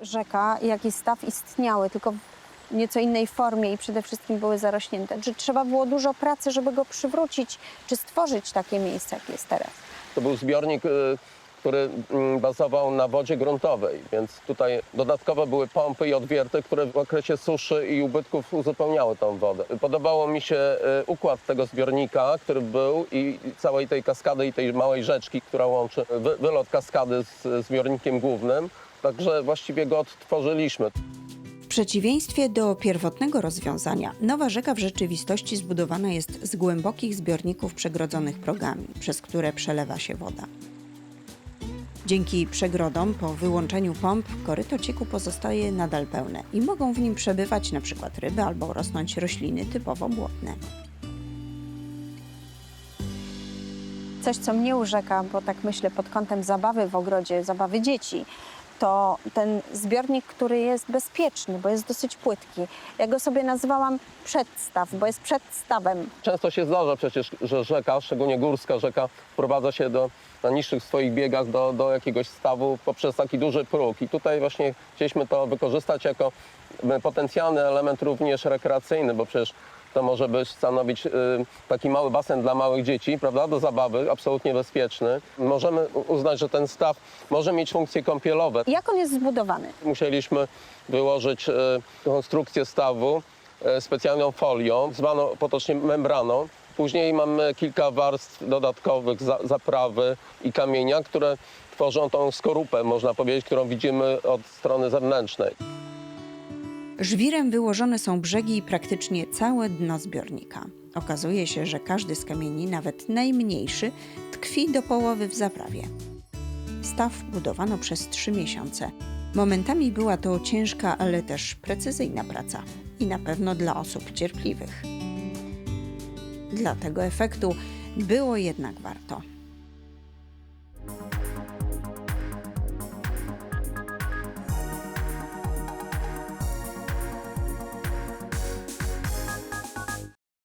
Rzeka, jak i staw istniały, tylko w nieco innej formie i przede wszystkim były zarośnięte. Czy trzeba było dużo pracy, żeby go przywrócić, czy stworzyć takie miejsce, jak jest teraz? To był zbiornik, y, który mm, bazował na wodzie gruntowej, więc tutaj dodatkowo były pompy i odwierty, które w okresie suszy i ubytków uzupełniały tą wodę. Podobało mi się y, układ tego zbiornika, który był i całej tej kaskady i tej małej rzeczki, która łączy wy, wylot kaskady z zbiornikiem głównym. Także właściwie go odtworzyliśmy. W przeciwieństwie do pierwotnego rozwiązania, nowa rzeka w rzeczywistości zbudowana jest z głębokich zbiorników przegrodzonych progami, przez które przelewa się woda. Dzięki przegrodom po wyłączeniu pomp koryto cieku pozostaje nadal pełne i mogą w nim przebywać np. ryby albo rosnąć rośliny typowo błotne. Coś, co mnie urzeka, bo tak myślę pod kątem zabawy w ogrodzie, zabawy dzieci, to ten zbiornik, który jest bezpieczny, bo jest dosyć płytki. Ja go sobie nazwałam przedstaw, bo jest przedstawem. Często się zdarza przecież, że rzeka, szczególnie górska rzeka, wprowadza się do, na niższych swoich biegach do, do jakiegoś stawu poprzez taki duży próg. I tutaj właśnie chcieliśmy to wykorzystać jako e, potencjalny element również rekreacyjny, bo przecież to może być stanowić y, taki mały basen dla małych dzieci, prawda, do zabawy, absolutnie bezpieczny. Możemy uznać, że ten staw może mieć funkcje kąpielowe. Jak on jest zbudowany? Musieliśmy wyłożyć e, konstrukcję stawu e, specjalną folią, zwaną potocznie membraną. Później mamy kilka warstw dodatkowych, za, zaprawy i kamienia, które tworzą tą skorupę, można powiedzieć, którą widzimy od strony zewnętrznej. Żwirem wyłożone są brzegi i praktycznie całe dno zbiornika. Okazuje się, że każdy z kamieni, nawet najmniejszy, tkwi do połowy w zaprawie. Staw budowano przez trzy miesiące. Momentami była to ciężka, ale też precyzyjna praca i na pewno dla osób cierpliwych. Dla tego efektu było jednak warto.